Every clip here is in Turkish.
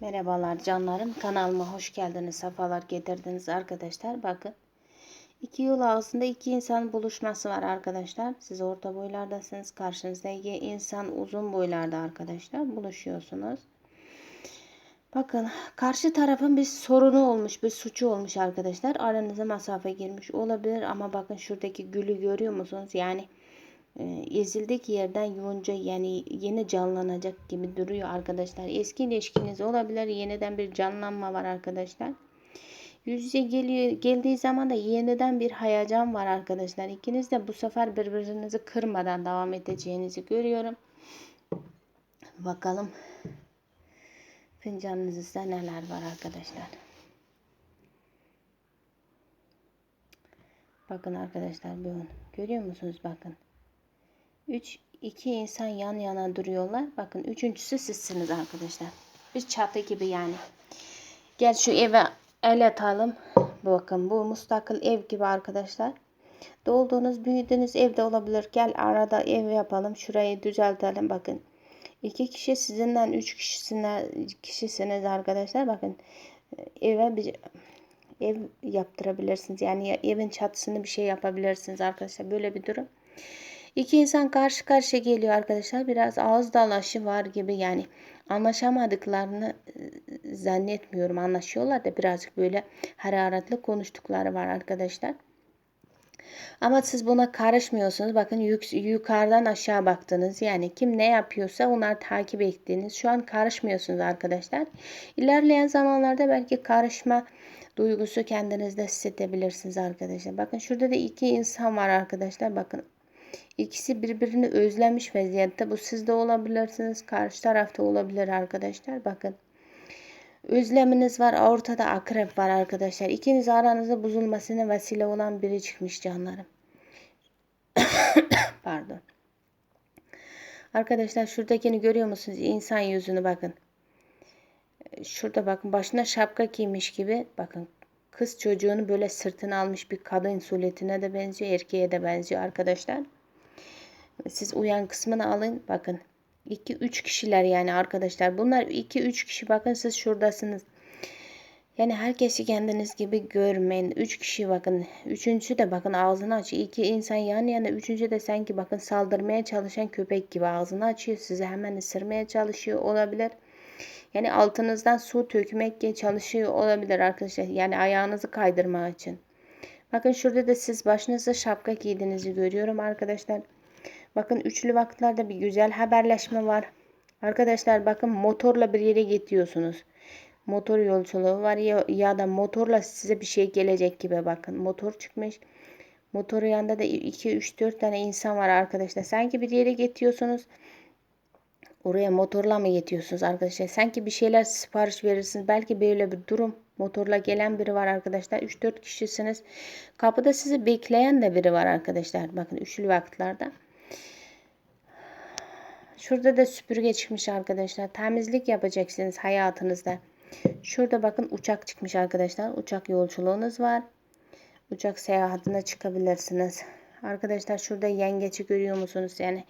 Merhabalar canlarım. Kanalıma hoş geldiniz. Safalar getirdiniz arkadaşlar. Bakın. iki yol ağzında iki insan buluşması var arkadaşlar. Siz orta boylardasınız. Karşınızdaki insan uzun boylarda arkadaşlar. Buluşuyorsunuz. Bakın karşı tarafın bir sorunu olmuş, bir suçu olmuş arkadaşlar. Aranıza mesafe girmiş olabilir ama bakın şuradaki gülü görüyor musunuz? Yani ezildik yerden yonca yani yeni canlanacak gibi duruyor arkadaşlar. Eski ilişkiniz olabilir. Yeniden bir canlanma var arkadaşlar. Yüz yüze geliyor, geldiği zaman da yeniden bir hayacan var arkadaşlar. İkiniz de bu sefer birbirinizi kırmadan devam edeceğinizi görüyorum. Bakalım fincanınızda neler var arkadaşlar. Bakın arkadaşlar bu görüyor musunuz bakın. 3 iki insan yan yana duruyorlar. Bakın üçüncüsü sizsiniz arkadaşlar. Bir çatı gibi yani. Gel şu eve el atalım. Bakın bu mustakil ev gibi arkadaşlar. Doğduğunuz, büyüdüğünüz evde olabilir. Gel arada ev yapalım. Şurayı düzeltelim. Bakın. iki kişi sizinden üç kişisiniz, kişisiniz arkadaşlar. Bakın eve bir ev yaptırabilirsiniz. Yani evin çatısını bir şey yapabilirsiniz arkadaşlar. Böyle bir durum. İki insan karşı karşıya geliyor arkadaşlar. Biraz ağız dalaşı var gibi yani anlaşamadıklarını e, zannetmiyorum. Anlaşıyorlar da birazcık böyle hararetli konuştukları var arkadaşlar. Ama siz buna karışmıyorsunuz. Bakın yük, yukarıdan aşağı baktınız. Yani kim ne yapıyorsa onlar takip ettiğiniz. Şu an karışmıyorsunuz arkadaşlar. İlerleyen zamanlarda belki karışma duygusu kendinizde hissedebilirsiniz arkadaşlar. Bakın şurada da iki insan var arkadaşlar. Bakın İkisi birbirini özlemiş vaziyette. Bu sizde olabilirsiniz. Karşı tarafta olabilir arkadaşlar. Bakın. Özleminiz var. Ortada akrep var arkadaşlar. İkiniz aranızda bozulmasına vesile olan biri çıkmış canlarım. Pardon. Arkadaşlar şuradakini görüyor musunuz? İnsan yüzünü bakın. Şurada bakın başına şapka giymiş gibi. Bakın kız çocuğunu böyle sırtına almış bir kadın suretine de benziyor. Erkeğe de benziyor arkadaşlar. Siz uyan kısmını alın. Bakın. 2-3 kişiler yani arkadaşlar. Bunlar 2-3 kişi. Bakın siz şuradasınız. Yani herkesi kendiniz gibi görmeyin. 3 kişi bakın. Üçüncüsü de bakın ağzını açıyor. İki insan yan yana. Üçüncü de sanki bakın saldırmaya çalışan köpek gibi ağzını açıyor. Sizi hemen ısırmaya çalışıyor olabilir. Yani altınızdan su tökmek çalışıyor olabilir arkadaşlar. Yani ayağınızı kaydırma için. Bakın şurada da siz başınıza şapka giydiğinizi görüyorum arkadaşlar. Bakın üçlü vakitlerde bir güzel haberleşme var. Arkadaşlar bakın motorla bir yere gidiyorsunuz. Motor yolculuğu var ya, ya da motorla size bir şey gelecek gibi bakın. Motor çıkmış. Motor yanında da 2 3 4 tane insan var arkadaşlar. Sanki bir yere gidiyorsunuz. Oraya motorla mı gidiyorsunuz arkadaşlar? Sanki bir şeyler sipariş verirsiniz. Belki böyle bir durum. Motorla gelen biri var arkadaşlar. 3-4 kişisiniz. Kapıda sizi bekleyen de biri var arkadaşlar. Bakın üçlü vakitlerde. Şurada da süpürge çıkmış arkadaşlar. Temizlik yapacaksınız hayatınızda. Şurada bakın uçak çıkmış arkadaşlar. Uçak yolculuğunuz var. Uçak seyahatine çıkabilirsiniz. Arkadaşlar şurada yengeçi görüyor musunuz? Yani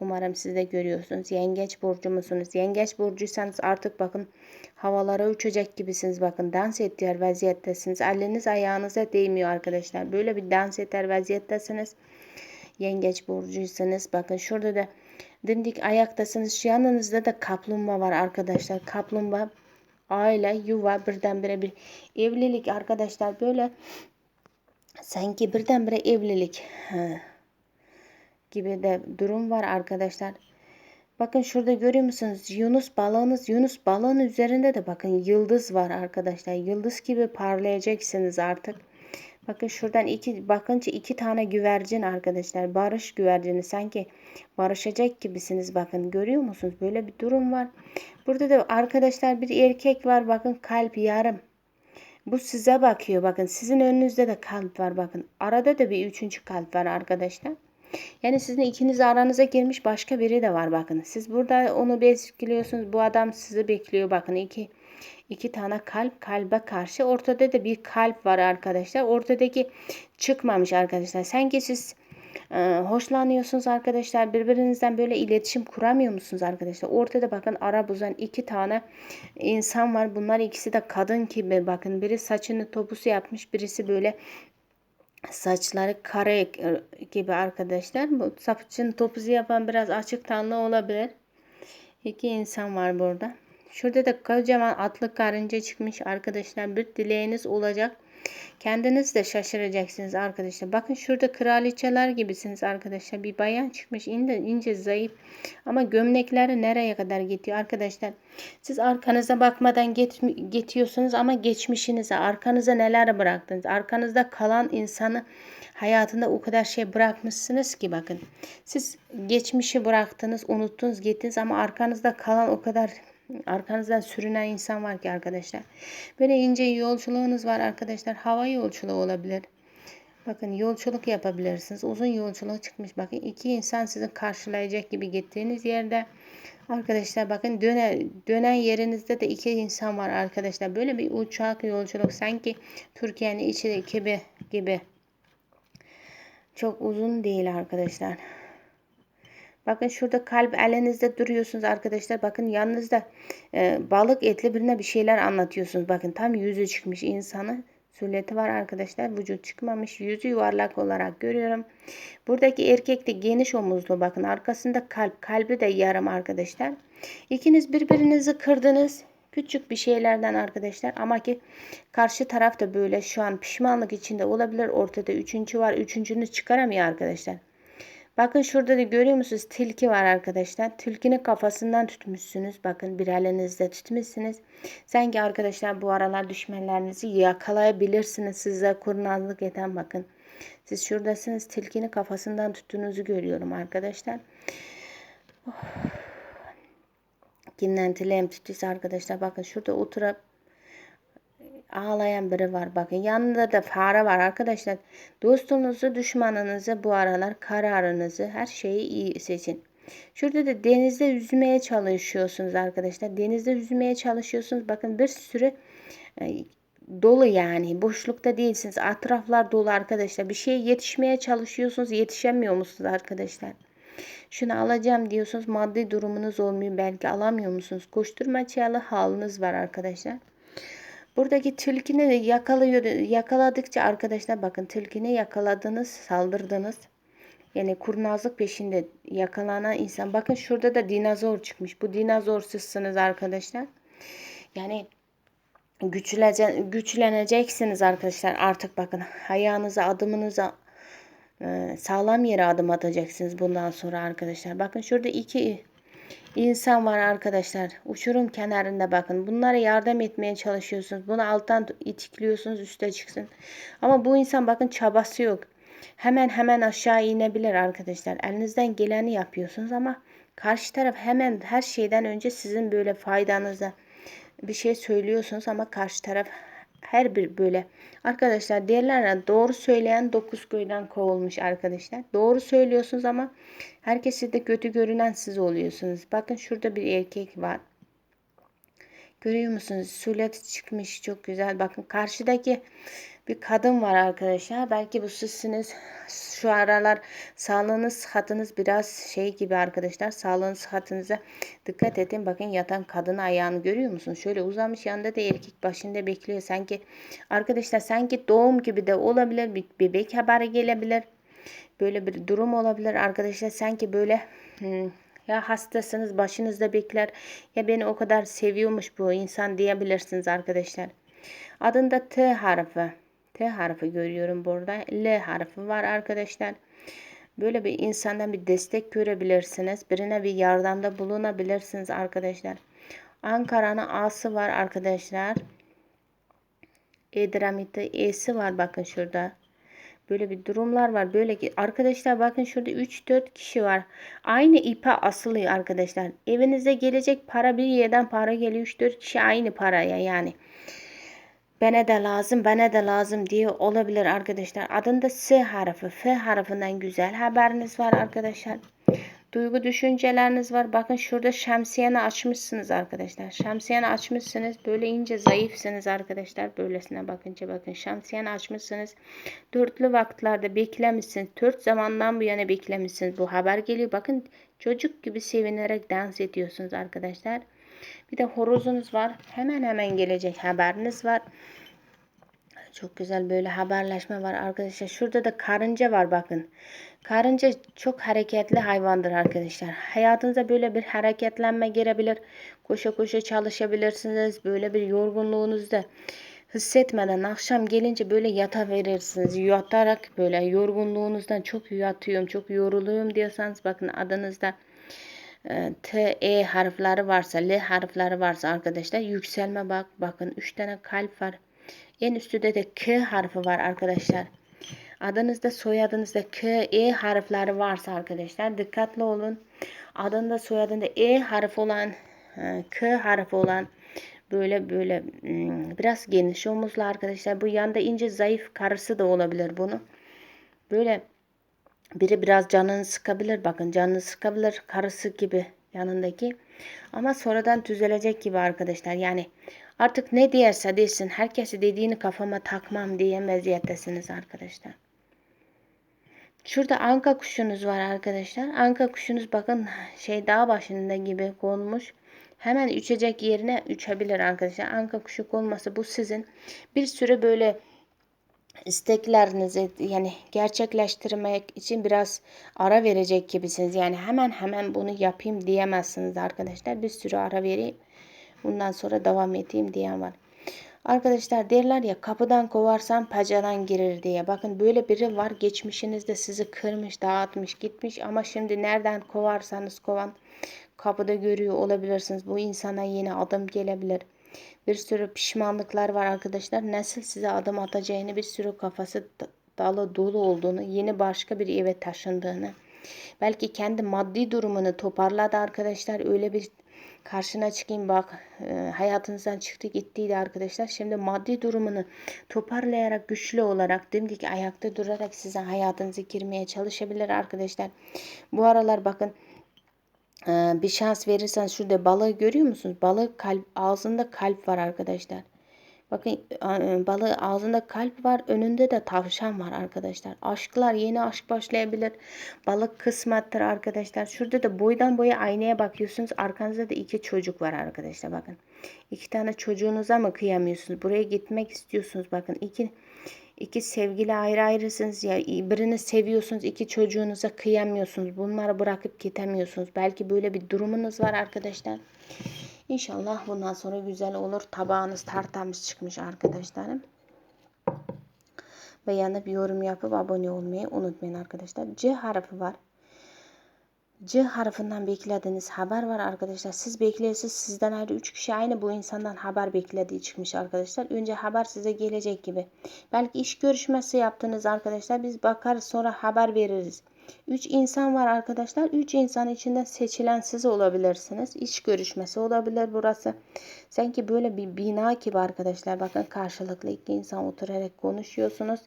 umarım siz de görüyorsunuz. Yengeç burcu musunuz? Yengeç burcuysanız artık bakın havalara uçacak gibisiniz. Bakın dans ettiğer vaziyettesiniz. Eliniz ayağınıza değmiyor arkadaşlar. Böyle bir dans eder vaziyettesiniz. Yengeç burcuysanız bakın şurada da dimdik ayaktasınız. Şu yanınızda da kaplumbağa var arkadaşlar. Kaplumbağa aile, yuva birdenbire bir evlilik arkadaşlar. Böyle sanki birdenbire evlilik gibi de durum var arkadaşlar. Bakın şurada görüyor musunuz? Yunus balığınız, Yunus balığın üzerinde de bakın yıldız var arkadaşlar. Yıldız gibi parlayacaksınız artık. Bakın şuradan iki bakınca iki tane güvercin arkadaşlar. Barış güvercini sanki barışacak gibisiniz bakın. Görüyor musunuz? Böyle bir durum var. Burada da arkadaşlar bir erkek var. Bakın kalp yarım. Bu size bakıyor. Bakın sizin önünüzde de kalp var. Bakın arada da bir üçüncü kalp var arkadaşlar. Yani sizin ikiniz aranıza girmiş başka biri de var bakın. Siz burada onu bekliyorsunuz. Bu adam sizi bekliyor. Bakın iki iki tane kalp kalbe karşı. Ortada da bir kalp var arkadaşlar. Ortadaki çıkmamış arkadaşlar. Sanki siz e, hoşlanıyorsunuz arkadaşlar. Birbirinizden böyle iletişim kuramıyor musunuz arkadaşlar? Ortada bakın ara bozan iki tane insan var. Bunlar ikisi de kadın gibi bakın. Biri saçını topusu yapmış. Birisi böyle saçları kare gibi arkadaşlar. Bu saçın topuzu yapan biraz açık tanlı olabilir. İki insan var burada. Şurada da kocaman atlı karınca çıkmış arkadaşlar. Bir dileğiniz olacak. Kendiniz de şaşıracaksınız arkadaşlar. Bakın şurada kraliçeler gibisiniz arkadaşlar. Bir bayan çıkmış ince, ince zayıf ama gömlekleri nereye kadar gidiyor arkadaşlar. Siz arkanıza bakmadan get, getiyorsunuz ama geçmişinize arkanıza neler bıraktınız. Arkanızda kalan insanı hayatında o kadar şey bırakmışsınız ki bakın. Siz geçmişi bıraktınız, unuttunuz, gittiniz ama arkanızda kalan o kadar Arkanızdan sürünen insan var ki arkadaşlar. Böyle ince yolculuğunuz var arkadaşlar. Hava yolculuğu olabilir. Bakın yolculuk yapabilirsiniz. Uzun yolculuğa çıkmış. Bakın iki insan sizi karşılayacak gibi gittiğiniz yerde arkadaşlar bakın dönen, dönen yerinizde de iki insan var arkadaşlar. Böyle bir uçak yolculuk sanki Türkiye'nin içi gibi gibi. Çok uzun değil arkadaşlar. Bakın şurada kalp elinizde duruyorsunuz arkadaşlar. Bakın yanınızda e, balık etli birine bir şeyler anlatıyorsunuz. Bakın tam yüzü çıkmış insanı. Sületi var arkadaşlar. Vücut çıkmamış. Yüzü yuvarlak olarak görüyorum. Buradaki erkek de geniş omuzlu. Bakın arkasında kalp. Kalbi de yarım arkadaşlar. İkiniz birbirinizi kırdınız. Küçük bir şeylerden arkadaşlar. Ama ki karşı taraf da böyle şu an pişmanlık içinde olabilir. Ortada üçüncü var. Üçüncünü çıkaramıyor arkadaşlar. Bakın şurada da görüyor musunuz? Tilki var arkadaşlar. Tilkinin kafasından tutmuşsunuz. Bakın bir elinizde tutmuşsunuz. Sanki arkadaşlar bu aralar düşmanlarınızı yakalayabilirsiniz. Size kurnazlık eden bakın. Siz şuradasınız. Tilkinin kafasından tuttuğunuzu görüyorum arkadaşlar. Oh. Kimden tilem tuttuysa arkadaşlar bakın şurada oturup ağlayan biri var. Bakın yanında da fare var arkadaşlar. Dostunuzu, düşmanınızı bu aralar kararınızı her şeyi iyi seçin. Şurada da denizde yüzmeye çalışıyorsunuz arkadaşlar. Denizde yüzmeye çalışıyorsunuz. Bakın bir sürü e, dolu yani. Boşlukta değilsiniz. Etraflar dolu arkadaşlar. Bir şeye yetişmeye çalışıyorsunuz. Yetişemiyor musunuz arkadaşlar? Şunu alacağım diyorsunuz. Maddi durumunuz olmuyor. Belki alamıyor musunuz? Koşturmaçalı haliniz var arkadaşlar. Buradaki tilkini yakalıyor, yakaladıkça arkadaşlar bakın tilkini yakaladınız, saldırdınız. Yani kurnazlık peşinde yakalanan insan. Bakın şurada da dinozor çıkmış. Bu dinozor sizsiniz arkadaşlar. Yani güçlece, güçleneceksiniz arkadaşlar. Artık bakın ayağınıza adımınıza e, sağlam yere adım atacaksınız bundan sonra arkadaşlar. Bakın şurada iki insan var arkadaşlar. Uçurum kenarında bakın. Bunlara yardım etmeye çalışıyorsunuz. Bunu alttan itikliyorsunuz üste çıksın. Ama bu insan bakın çabası yok. Hemen hemen aşağı inebilir arkadaşlar. Elinizden geleni yapıyorsunuz ama karşı taraf hemen her şeyden önce sizin böyle faydanıza bir şey söylüyorsunuz ama karşı taraf her bir böyle. Arkadaşlar derler doğru söyleyen dokuz köyden kovulmuş arkadaşlar. Doğru söylüyorsunuz ama herkesi de kötü görünen siz oluyorsunuz. Bakın şurada bir erkek var. Görüyor musunuz? Sulet çıkmış çok güzel. Bakın karşıdaki bir kadın var arkadaşlar. Belki bu sizsiniz. Şu aralar sağlığınız, sıhhatınız biraz şey gibi arkadaşlar. Sağlığınız, sıhhatınıza dikkat edin. Bakın yatan kadın ayağını görüyor musunuz? Şöyle uzamış yanında da erkek başında bekliyor. Sanki arkadaşlar sanki doğum gibi de olabilir. Bir bebek haberi gelebilir. Böyle bir durum olabilir arkadaşlar. Sanki böyle hmm, ya hastasınız başınızda bekler ya beni o kadar seviyormuş bu insan diyebilirsiniz arkadaşlar. Adında T harfi. T harfi görüyorum burada. L harfi var arkadaşlar. Böyle bir insandan bir destek görebilirsiniz. Birine bir yardımda bulunabilirsiniz arkadaşlar. Ankara'nın A'sı var arkadaşlar. Edremit'te E'si var bakın şurada. Böyle bir durumlar var. Böyle ki arkadaşlar bakın şurada 3-4 kişi var. Aynı ipe asılıyor arkadaşlar. Evinize gelecek para bir yerden para geliyor. 3-4 kişi aynı paraya yani bana da lazım, bana da lazım diye olabilir arkadaşlar. Adında S harfi, F harfinden güzel haberiniz var arkadaşlar. Duygu düşünceleriniz var. Bakın şurada şemsiyeni açmışsınız arkadaşlar. Şemsiyeni açmışsınız. Böyle ince zayıfsınız arkadaşlar. Böylesine bakınca bakın şemsiyeni açmışsınız. Dörtlü vaktlerde beklemişsiniz. Dört zamandan bu yana beklemişsiniz. Bu haber geliyor. Bakın çocuk gibi sevinerek dans ediyorsunuz arkadaşlar. Bir de horozunuz var. Hemen hemen gelecek haberiniz var. Çok güzel böyle haberleşme var arkadaşlar. Şurada da karınca var bakın. Karınca çok hareketli hayvandır arkadaşlar. Hayatınıza böyle bir hareketlenme girebilir. Koşa koşa çalışabilirsiniz. Böyle bir yorgunluğunuzda hissetmeden akşam gelince böyle yata verirsiniz. Yatarak böyle yorgunluğunuzdan çok yatıyorum, çok yoruluyorum diyorsanız bakın adınızda e, T, E harfleri varsa, L harfleri varsa arkadaşlar yükselme bak. Bakın 3 tane kalp var. En üstte de K harfi var arkadaşlar. Adınızda soyadınızda K, E harfleri varsa arkadaşlar dikkatli olun. Adında soyadında E harfi olan, K harfi olan böyle böyle hmm, biraz geniş omuzlu arkadaşlar. Bu yanda ince zayıf karısı da olabilir bunu. Böyle biri biraz canını sıkabilir. Bakın canını sıkabilir karısı gibi yanındaki. Ama sonradan düzelecek gibi arkadaşlar. Yani artık ne diyerse desin herkesi dediğini kafama takmam diye meziyettesiniz arkadaşlar. Şurada anka kuşunuz var arkadaşlar. Anka kuşunuz bakın şey dağ başında gibi konmuş. Hemen uçacak yerine uçabilir arkadaşlar. Anka kuşu konması bu sizin bir sürü böyle isteklerinizi yani gerçekleştirmek için biraz ara verecek gibisiniz. Yani hemen hemen bunu yapayım diyemezsiniz arkadaşlar. Bir sürü ara vereyim. Bundan sonra devam edeyim diyen var. Arkadaşlar derler ya kapıdan kovarsan pacadan girir diye. Bakın böyle biri var geçmişinizde sizi kırmış, dağıtmış, gitmiş ama şimdi nereden kovarsanız kovan kapıda görüyor olabilirsiniz. Bu insana yeni adım gelebilir. Bir sürü pişmanlıklar var arkadaşlar. Nasıl size adım atacağını bir sürü kafası dalı dolu olduğunu, yeni başka bir eve taşındığını, belki kendi maddi durumunu toparladı arkadaşlar. Öyle bir karşına çıkayım bak e, hayatınızdan çıktı gittiydi arkadaşlar. Şimdi maddi durumunu toparlayarak güçlü olarak dimdik ayakta durarak size hayatınızı girmeye çalışabilir arkadaşlar. Bu aralar bakın e, bir şans verirsen şurada balığı görüyor musunuz? Balık kalp ağzında kalp var arkadaşlar. Bakın e, balığı ağzında kalp var, önünde de tavşan var arkadaşlar. Aşklar yeni aşk başlayabilir. Balık kısmettir arkadaşlar. Şurada da boydan boya aynaya bakıyorsunuz. Arkanızda da iki çocuk var arkadaşlar bakın. İki tane çocuğunuza mı kıyamıyorsunuz? Buraya gitmek istiyorsunuz bakın. iki iki sevgili ayrı ayrısınız ya birini seviyorsunuz iki çocuğunuza kıyamıyorsunuz bunları bırakıp gitemiyorsunuz belki böyle bir durumunuz var arkadaşlar İnşallah bundan sonra güzel olur. Tabağınız tartamız çıkmış arkadaşlarım. Beğenip yorum yapıp abone olmayı unutmayın arkadaşlar. C harfi var. C harfinden beklediğiniz haber var arkadaşlar. Siz bekliyorsunuz. Sizden ayrı 3 kişi aynı bu insandan haber beklediği çıkmış arkadaşlar. Önce haber size gelecek gibi. Belki iş görüşmesi yaptınız arkadaşlar. Biz bakarız sonra haber veririz. 3 insan var arkadaşlar. 3 insan içinde seçilen siz olabilirsiniz. İş görüşmesi olabilir burası. Sanki böyle bir bina gibi arkadaşlar. Bakın karşılıklı iki insan oturarak konuşuyorsunuz.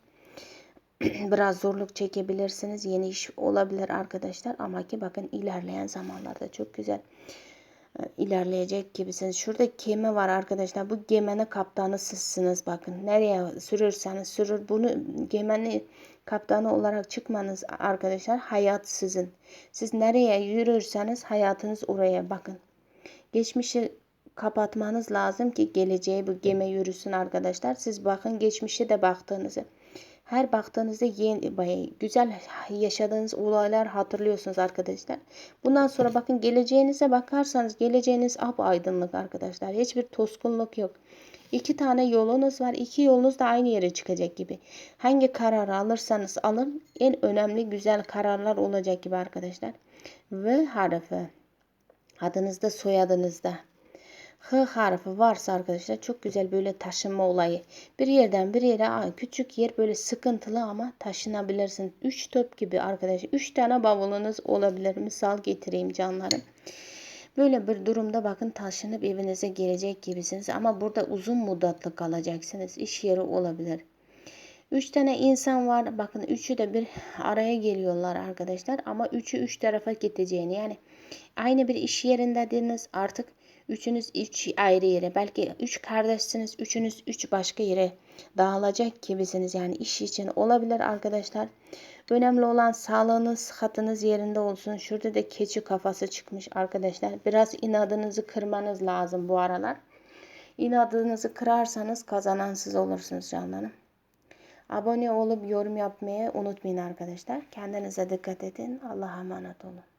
Biraz zorluk çekebilirsiniz. Yeni iş olabilir arkadaşlar. Ama ki bakın ilerleyen zamanlarda çok güzel e, ilerleyecek gibisiniz. Şurada gemi var arkadaşlar. Bu geminin kaptanı sizsiniz. Bakın nereye sürürseniz sürür. Bunu gemini kaptanı olarak çıkmanız arkadaşlar hayat sizin. Siz nereye yürürseniz hayatınız oraya bakın. Geçmişi kapatmanız lazım ki geleceğe bu gemi yürüsün arkadaşlar. Siz bakın geçmişe de baktığınızı. Her baktığınızda yeni, güzel yaşadığınız olaylar hatırlıyorsunuz arkadaşlar. Bundan sonra bakın geleceğinize bakarsanız geleceğiniz aydınlık arkadaşlar. Hiçbir toskunluk yok. İki tane yolunuz var. İki yolunuz da aynı yere çıkacak gibi. Hangi kararı alırsanız alın en önemli güzel kararlar olacak gibi arkadaşlar. V harfi adınızda soyadınızda H harfi varsa arkadaşlar çok güzel böyle taşınma olayı. Bir yerden bir yere küçük yer böyle sıkıntılı ama taşınabilirsin. 3 top gibi arkadaşlar. 3 tane bavulunuz olabilir. Misal getireyim canlarım. Böyle bir durumda bakın taşınıp evinize gelecek gibisiniz ama burada uzun müddetli kalacaksınız. İş yeri olabilir. Üç tane insan var. Bakın üçü de bir araya geliyorlar arkadaşlar. Ama üçü üç tarafa gideceğini yani aynı bir iş yerindediniz. Artık üçünüz üç ayrı yere. Belki üç kardeşsiniz. Üçünüz üç başka yere dağılacak gibisiniz. Yani iş için olabilir arkadaşlar. Önemli olan sağlığınız, sıhhatiniz yerinde olsun. Şurada da keçi kafası çıkmış arkadaşlar. Biraz inadınızı kırmanız lazım bu aralar. İnadınızı kırarsanız kazanan siz olursunuz canlarım. Abone olup yorum yapmayı unutmayın arkadaşlar. Kendinize dikkat edin. Allah'a emanet olun.